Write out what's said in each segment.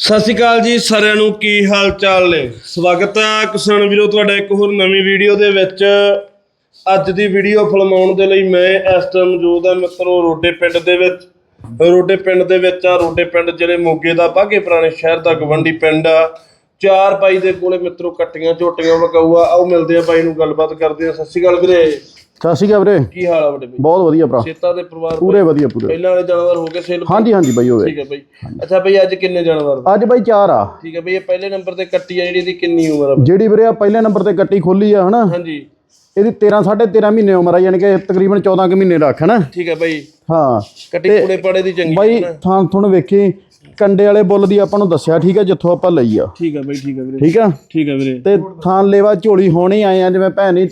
ਸਤਿ ਸ਼੍ਰੀ ਅਕਾਲ ਜੀ ਸਾਰਿਆਂ ਨੂੰ, ਕੀ ਹਾਲ ਚਾਲ ਨੇ? ਸਵਾਗਤ ਹੈ ਕਿਸਾਨ ਵੀਰੋ, ਤੁਹਾਡਾ ਇੱਕ ਹੋਰ ਨਵੀਂ ਵੀਡੀਓ ਦੇ ਵਿੱਚ। ਅੱਜ ਦੀ ਵੀਡੀਓ ਫਿਲਮਾਉਣ ਦੇ ਲਈ ਮੈਂ ਇਸ ਟਾਈਮ ਮੌਜੂਦ ਹਾਂ ਮਿੱਤਰੋ, ਰੋਡੇ ਪਿੰਡ ਦੇ ਵਿੱਚ। ਰੋਡੇ ਪਿੰਡ ਦੇ ਵਿੱਚ ਆ, ਰੋਡੇ ਪਿੰਡ ਜਿਹੜੇ ਮੋਗੇ ਦਾ ਬਾਗੇ ਪੁਰਾਣੇ ਸ਼ਹਿਰ ਦਾ ਗਵੰਡੀ ਪਿੰਡ ਆ। ਚਾਰ ਬਾਈ ਦੇ ਕੋਲੇ ਮਿੱਤਰੋ, ਕੱਟੀਆਂ ਝੋਟੀਆਂ ਵਗਾਊਆ, ਆਓ ਮਿਲਦੇ ਆ ਬਾਈ ਨੂੰ, ਗੱਲਬਾਤ ਕਰਦੇ ਆ ਸਤਿ ਸ਼੍ਰੀ ਅਕਾਲ ਵੀਰੇ। ਸਤਿ ਸ਼੍ਰੀ ਅਕਾਲ ਵੀਰੇ। ਕੀ ਹਾਲ ਆ ਵੱਡੇ ਬਾਈ? ਬਹੁਤ ਵਧੀਆ ਭਰਾ। ਸੇਤਾ ਦੇ ਪਰਿਵਾਰ ਪੂਰੇ ਵਧੀਆ ਪੂਰੇ। ਪਹਿਲਾਂ ਵਾਲੇ ਜਾਨਵਰ ਹੋ ਗਏ ਸੇਲ ਹਾਂਜੀ ਹਾਂਜੀ ਬਾਈ ਹੋਵੇ ਠੀਕ ਹੈ ਬਾਈ। ਅੱਛਾ ਬਾਈ ਅੱਜ ਕਿੰਨੇ ਜਾਨਵਰ? ਅੱਜ ਬਾਈ ਚਾਰ ਆ। ਠੀਕ ਹੈ ਬਈ ਇਹ ਪਹਿਲੇ ਨੰਬਰ ਤੇ ਕੱਟੀ ਆ ਜਿਹੜੀ ਇਹਦੀ ਕਿੰਨੀ ਉਮਰ ਆ? ਜਿਹੜੀ ਵੀਰੇ ਆ ਪਹਿਲੇ ਨੰਬਰ ਤੇ ਗੱਟੀ ਖੋਲੀ ਆ ਹਨਾ? ਹਾਂਜੀ। ਇਹਦੀ 13 13.5 ਮਹੀਨੇ ਉਮਰ ਆ ਯਾਨੀ ਕਿ ਤਕਰੀਬਨ 14 ਕੁ ਮਹੀਨੇ ਰੱਖ ਹਨਾ? ਠੀਕ ਹੈ ਬਈ। ਹਾਂ। ਕੱਟੀ ਪੂੜੇ ਪਾੜੇ ਦੀ ਚੰਗੀ ਬਾਈ ਹੈ ਥਾਂ ਥੁਣ ਵੇਖੀ ਕੰਡੇ ਵਾਲੇ ਬੁੱਲ ਦੀ ਆਪਾਂ ਨੂੰ ਦੱਸਿਆ ਠੀਕ ਆ ਜਿੱਥੋਂ ਆਪਾਂ ਲਈ ਆ। ਠੀਕ ਹੈ ਬਈ ਠੀਕ ਹੈ ਵੀਰੇ। ਠੀਕ ਆ? ਠੀਕ ਹੈ ਵੀਰੇ। ਤੇ ਥਾਂ ਲੇਵਾ ਝੋਲੀ ਹੋਣੀ ਆਏ ਆ ਜਿਵੇਂ ਭੈਣੀ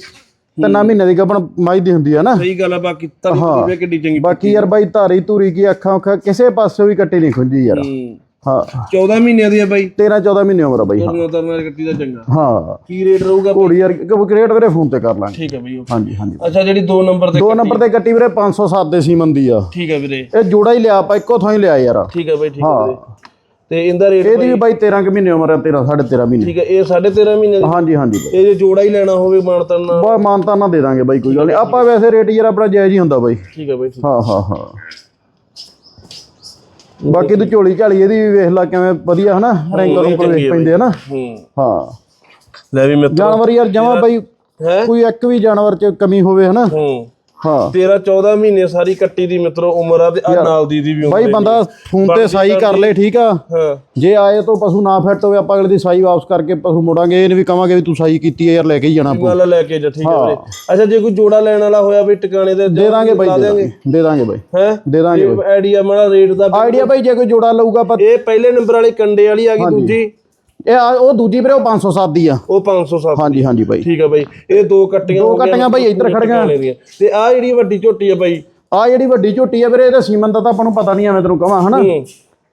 ਤਿੰਨਾਂ ਮਹੀਨੇ ਦੀ ਗੱਭਣ ਮਾਈ ਦੀ ਹੁੰਦੀ ਆ ਨਾ। ਸਹੀ ਗੱਲ ਆ ਬਾਕੀ ਤਲੀ ਪੂਰੇ ਕਿੱਡੀ ਚੰਗੀ ਬਾਕੀ ਯਾਰ ਬਾਈ ਧਾਰੀ ਧੂਰੀ ਕੀ ਅੱਖਾਂ ਅੱਖਾਂ ਕਿਸੇ ਪਾਸੇ ਵੀ ਕੱਟੀ ਨਹੀਂ ਖੁੰਜੀ ਯਾਰ। ਹੂੰ। ਹਾਂ। 14 ਮਹੀਨਿਆਂ ਦੀ ਆ ਬਾਈ। 13 14 ਮਹੀਨੇ ਉਮਰ ਆ ਬਾਈ ਹਾਂ। ਤੁਰਨਾ ਤਰਨਾ ਕੱਟੀ ਦਾ ਚੰਗਾ। ਹਾਂ। ਕੀ ਰੇਟ ਰਹੂਗਾ ਘੋੜੀ ਯਾਰ ਕ੍ਰੀਏਟ ਵੀਰੇ ਫੋਨ ਤੇ ਕਰ ਲਾਂਗੇ। ਠੀਕ ਹੈ ਬਈ। ਹਾਂਜੀ ਹਾਂਜੀ। ਅੱਛਾ ਜਿਹੜੀ 2 ਨੰਬਰ ਤੇ ਦੋ ਨੰਬਰ ਤੇ ਕੱਟੀ ਵੀਰੇ 507 ਦੇ ਸੀਮਨ ਦੀ ਆ। ਠੀਕ ਹੈ ਵੀਰੇ। ਇਹ ਜੋੜਾ ਹੀ ਲਿਆ ਆਪਾਂ ਇੱਕੋ ਥਾਂ ਹੀ ਲਿਆ ਯਾਰ। ਠੀਕ ਹੈ ਬਈ ਠੀਕ ਹੈ। ਵੀਰੇ। ਤੇ ਇਹਦਾ ਰੇਟ ਇਹਦੀ ਵੀ ਬਾਈ 13 ਕੁ ਮਹੀਨੇ ਉਮਰ ਆ 13 13.5 ਮਹੀਨੇ। ਠੀਕ ਹੈ ਇਹ 13.5 ਮਹੀਨੇ ਦੀ ਹਾਂਜੀ ਹਾਂਜੀ ਬਾਈ। ਇਹ ਜੇ ਜੋੜਾ ਹੀ ਲੈਣਾ ਹੋਵੇ ਮਾਨਤਨ ਨਾਲ। ਬਾ ਮਾਨਤਾ ਨਾ ਦੇ ਦਾਂਗੇ ਬਾਈ ਕੋਈ ਗੱਲ ਨਹੀਂ। ਆਪਾਂ ਵੈਸੇ ਰੇਟ ਯਾਰ ਆਪਣਾ ਜਾਇਜ਼ ਹੀ ਹੁੰਦਾ ਬਾਈ। ਠੀਕ ਹੈ ਬਈ ਠੀਕ। ਹਾਂ। ਹਾਂ ਹਾਂ ਬਾਕੀ ਤੂੰ ਝੋਲੀ ਝਾਲੀ ਇਹਦੀ ਵੀ ਵੇਖ ਲੈ ਕਿਵੇਂ ਵਧੀਆ ਹਨਾ ਰੈਂਕਰ ਉੱਪਰ ਵੇਖ ਪੈਂਦੇ ਹਨਾ। ਹੂੰ। ਹਾਂ। ਲੈ ਵੀ ਮਿੱਤਰ ਜਾਨਵਰ ਯਾਰ ਜਮਾ ਬਾਈ ਹੈ? ਕੋਈ ਇੱਕ ਵੀ ਜਾਨਵਰ ਚ ਕਮੀ ਹੋਵੇ ਹਨਾ। ਹੂੰ। ਹਾਂ। 13 14 ਮਹੀਨੇ ਸਾਰੀ ਕੱਟੀ ਦੀ ਮਿੱਤਰੋ ਉਮਰ ਆ ਤੇ ਆ ਨਾਲ ਦੀ ਦੀ ਵੀ ਉਮਰ ਬਾਈ। ਬੰਦਾ ਫੋਨ ਤੇ ਸਾਈ ਕਰ ਲੇ ਠੀਕ ਆ? ਹਾਂ। ਜੇ ਆਏ ਤੋਂ ਪਸ਼ੂ ਨਾ ਫਿੱਟ ਹੋਵੇ ਆਪਾਂ ਅਗਲੇ ਦੀ ਸਾਈ ਵਾਪਸ ਕਰਕੇ ਪਸ਼ੂ ਮੋੜਾਂਗੇ। ਇਹ ਨਹੀਂ ਵੀ ਕਵਾਂਗੇ ਵੀ ਤੂੰ ਸਾਈ ਕੀਤੀ ਹੈ ਯਾਰ ਲੈ ਕੇ ਹੀ ਜਾਣਾ ਪਊ। ਲੈ ਕੇ ਜਾ ਠੀਕ ਵੀਰੇ। ਅੱਛਾ ਜੇ ਕੋਈ ਜੋੜਾ ਲੈਣ ਵਾਲਾ ਹੋਇਆ ਵੀ ਟਿਕਾਣੇ ਤੇ ਦੇ ਦਾਂਗੇ ਬਾਈ ਦੇ ਦਾਂਗੇ। ਬਾਈ। ਹੈ? ਦੇ ਦਾਂਗੇ ਬਾਈ। ਆਈਡੀਆ ਮਾੜਾ ਰੇਟ ਦਾ ਆਈਡੀਆ ਬਾਈ ਜੇ ਕੋਈ ਜੋੜਾ ਲਊਗਾ ਪਰ ਇਹ ਪਹਿਲੇ ਨੰਬਰ ਵਾਲੀ ਕੰਡੇ ਵਾਲੀ ਆ ਗਈ ਦੂਜੀ। ਇਹ ਆ- ਉਹ ਦੂਜੀ ਵੀਰੇ ਉਹ 507 ਦੀ ਆ। ਉਹ 507 ਹਾਂਜੀ ਹਾਂਜੀ ਬਾਈ। ਠੀਕ ਹੈ ਬਾਈ। ਇਹ ਦੋ ਕੱਟੀਆਂ ਦੋ ਹੋ ਗਈਆਂ ਕੱਟੀਆਂ ਬਾਈ ਇੱਧਰ ਖੜ ਗਈਆਂ ਦੀਆਂ। ਤੇ ਆ ਜਿਹੜੀ ਵੱਡੀ ਝੋਟੀ ਆ ਬਾਈ? ਆ ਜਿਹੜੀ ਵੱਡੀ ਝੋਟੀ ਆ ਵੀਰੇ ਇਹਦਾ ਸੀਮਨ ਦਾ ਤਾਂ ਆਪਾਂ ਨੂੰ ਪਤਾ ਨਹੀਂ ਐਵੇਂ ਤੈਨੂੰ ਕਹਾਂ ਹਨਾ? ਹੂੰ।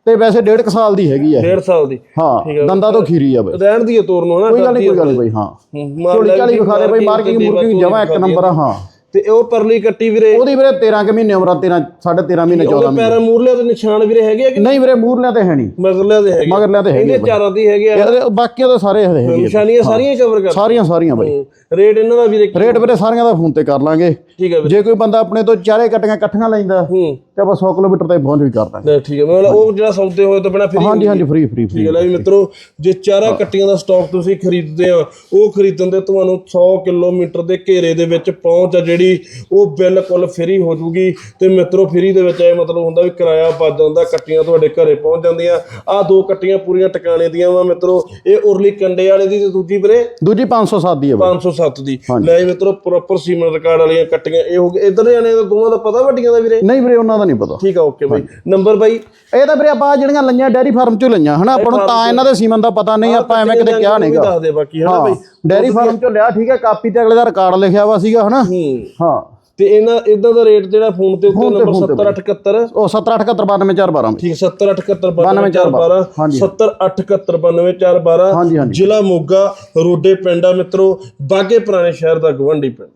ਤੇ ਵੈਸੇ ਡੇਢ ਕੁ ਸਾਲ ਦੀ ਹੈਗੀ ਆ ਇਹ। 1.5 ਸਾਲ ਦੀ। ਹਾਂ ਦੰਦਾਂ ਤੋਂ ਖੀਰੀ ਆ ਬਾਈ। ਰਹਿਣ ਦੀ ਤੋਰ ਨੂੰ ਹਨਾ? ਕੋਈ ਗੱਲ ਨਹੀਂ ਕੋਈ ਗੱਲ ਨਹੀਂ ਬਾਈ। ਹਾਂ। ਝੋਲੀ ਝਾਲੀ ਵਿਖਾ ਦੇ ਬਾਈ ਮਾਰਕਿੰਗ ਮੁਰਕਿੰਗ ਜਮਾ ਇੱਕ ਨੰਬਰ ਆ ਹਾਂ। ਤੇ ਉਹ ਪਰਲੀ ਕੱਟੀ ਵੀਰੇ। ਉਹਦੀ ਵੀਰੇ 13 ਕੁ ਮਹੀਨੇ ਉਮਰ ਆ 13 13.5 ਮਹੀਨੇ 14 ਉਹਦੇ ਪੈਰਾਂ ਮੂਰਲੇ ਤੇ ਨਿਸ਼ਾਨ ਵੀਰੇ ਹੈਗੇ ਆ ਕਿ ਨਹੀਂ ਵੀਰੇ ਮੂਰਲਿਆਂ ਤੇ ਹੈ ਨਹੀਂ। ਮਗਰਲੇ ਦੇ ਹੈਗੇ ਮਗਰਲਿਆਂ ਤੇ ਹੈਗੇ ਇਹਦੇ ਚਾਰਾਂ ਦੀ ਹੈਗੇ ਆ। ਇਹਦੇ ਬਾਕੀਆਂ ਤਾਂ ਸਾਰੇ ਹੈਗੇ ਆ। ਨਿਸ਼ਾਨੀਆਂ ਸਾਰੀਆਂ ਕਵਰ ਕਰ। ਸਾਰੀਆਂ ਸਾਰੀਆਂ ਬਾਈ। ਰੇਟ ਇਹਨਾਂ ਦਾ ਵੀਰੇ ਕੀ- ਰੇਟ ਵੀਰੇ ਸਾਰੀਆਂ ਦਾ ਫੋਨ ਤੇ ਕਰ ਲਾਂਗੇ। ਠੀਕ ਹੈ ਵੀਰੇ। ਜੇ ਕੋਈ ਬੰਦਾ ਆਪਣੇ ਤੋਂ ਚਾਰੇ ਕੱਟੀਆਂ ਇਕੱਠੀਆਂ ਲੈਂਦਾ ਹੂੰ। ਤੇ ਆਪਾਂ 100 ਕਿਲੋਮੀਟਰ ਤੇ ਪਹੁੰਚ ਵੀ ਕਰ ਦਾਂਗੇ। ਲੈ ਠੀਕ ਹੈ ਮਤਲਬ ਉਹ ਜਿਹੜਾ ਸੌਦੇ ਹੋਏ ਤੋਂ ਬਿਨਾ ਫ੍ਰੀ ਹਾਂਜੀ ਹਾਂਜੀ ਫ੍ਰੀ ਫ੍ਰੀ ਫ੍ਰੀ ਠੀਕ ਹੈ ਲੈ ਵੀ ਮਿੱਤਰੋ ਜੇ ਚਾਰਾ ਕੱਟੀਆਂ ਦਾ ਸਟਾਕ ਤੁਸੀਂ ਖਰੀਦਦੇ ਆ ਉਹ ਖਰੀਦਣ ਦੇ ਤੁਹਾਨੂੰ 100 ਕਿਲੋਮੀਟਰ ਦੇ ਘੇਰੇ ਦੇ ਵਿੱਚ ਪਹੁੰਚ ਆ ਜਿਹੜੀ ਉਹ ਬਿਲਕੁਲ ਫ੍ਰੀ ਹੋ ਜੂਗੀ। ਤੇ ਮਿੱਤਰੋ ਫ੍ਰੀ ਦੇ ਵਿੱਚ ਇਹ ਮਤਲਬ ਹੁੰਦਾ ਵੀ ਕਿਰਾਇਆ ਬਚ ਜਾਂਦਾ ਕੱਟੀਆਂ ਤੁਹਾਡੇ ਘਰੇ ਪਹੁੰਚ ਜਾਂਦੀਆਂ। ਆ ਦੋ ਕੱਟੀਆਂ ਪੂਰੀਆਂ ਟਿਕਾਣੇ ਦੀਆਂ ਵਾ ਮਿੱਤਰੋ। ਇਹ ਉਰਲੀ ਕੰਡੇ ਵਾਲੇ ਦੀ ਤੇ ਦੂਜੀ ਵੀਰੇ? ਦੂਜੀ 507 ਦੀ ਹੈ ਬਾਈ। 507 ਦੀ। ਲੈ ਮਿੱਤਰੋ ਪ੍ਰੋਪਰ ਸੀਮਨ ਰਿਕਾਰਡ ਵਾਲੀਆਂ ਕੱਟੀਆਂ। ਇਹ ਹੋ ਗਏ ਇਧਰ ਜਾਣੇ ਦੋਵਾਂ ਦਾ ਪਤਾ ਵੱਡੀਆਂ ਦਾ ਵੀਰੇ? ਨਹੀਂ ਵੀਰੇ ਉਹਨਾਂ ਦਾ ਨਹੀਂ ਪਤਾ। ਠੀਕ ਆ ਓਕੇ ਬਾਈ। ਨੰਬਰ ਬਾਈ? ਇਹ ਤਾਂ ਵੀਰੇ ਆਪਾਂ ਜਿਹੜੀਆਂ ਲਈਆਂ ਡੈਰੀ ਫਾਰਮ ਚੋਂ ਲਈਆਂ। ਹਨਾ ਆਪਾਂ ਨੂੰ ਤਾਂ ਇਹਨਾਂ ਦੇ ਸੀਮਨ ਦਾ ਪਤਾ ਨਹੀਂ ਆਪਾਂ ਐਵੇਂ ਕਿਤੇ ਕਿਹਾ ਨਹੀਂਗਾ। ਦੱਸ ਦੇ ਬਾਕੀ ਹਨਾ ਬਾਈ? ਡੈਰੀ ਫਾਰਮ ਚੋਂ ਲਿਆ ਠੀਕ ਹੈ ਕਾਪੀ ਤੇ ਅਗਲੇ ਦਾ ਰਿਕਾਰਡ ਲਿਖਿਆ ਵਾ ਸੀਗਾ ਹਨਾ? ਹੂੰ। ਹਾਂ ਤੇ ਇਹਨਾਂ ਇਦਾਂ ਦਾ ਰੇਟ ਜਿਹੜਾ ਫੋਨ ਤੇ ਉੱਤੇ ਨੰਬਰ ਫੋਨ ਤੇ 7871 ਉਹ 7789212 ਠੀਕ 7871 92 ਹਾਂਜੀ। 7871 ਹਾਂਜੀ ਹਾਂਜੀ। ਜ਼ਿਲ੍ਹਾ ਮੋਗਾ ਰੋਡੇ ਪਿੰਡ ਮਿੱਤਰੋ। ਬਾਗੇ ਪੁਰਾਣੇ ਸ਼ਹਿਰ ਦਾ ਗਵੰਡੀ ਪਿੰਡ।